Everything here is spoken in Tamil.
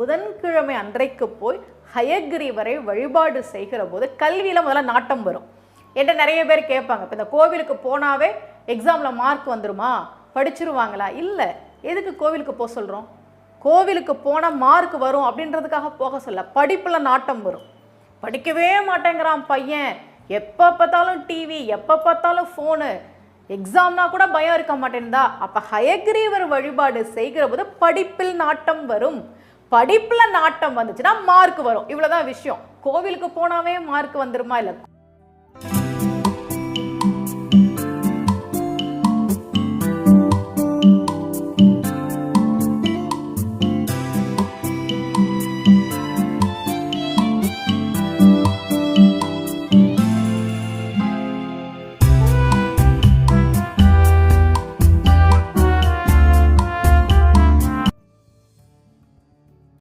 புதன்கிழமை அன்றைக்கு போய் ஹயக்ரீவரை வழிபாடு செய்கிற போது கல்வியில் முதல்ல நாட்டம் வரும். என்கிட்ட நிறைய பேர் கேட்பாங்க இப்போ இந்த கோவிலுக்கு போனாவே எக்ஸாமில் மார்க் வந்துருமா? படிச்சிருவாங்களா? இல்லை எதுக்கு கோவிலுக்கு போக சொல்கிறோம் கோவிலுக்கு போனால் மார்க் வரும் அப்படின்றதுக்காக போக சொல்ல. படிப்பில் நாட்டம் வரும். படிக்கவே மாட்டேங்கிறான் பையன். எப்போ பார்த்தாலும் டிவி எப்போ பார்த்தாலும் ஃபோனு எக்ஸாம்னா கூட பயம் இருக்க மாட்டேன்தா. அப்போ ஹயக்ரீவர் வழிபாடு செய்கிற போது படிப்பில் நாட்டம் வரும். படிப்பில் நாட்டம் வந்துச்சுன்னா மார்க் வரும். இவ்வளோதான் விஷயம். கோவிலுக்கு போனாவே மார்க் வந்துருமா இல்லை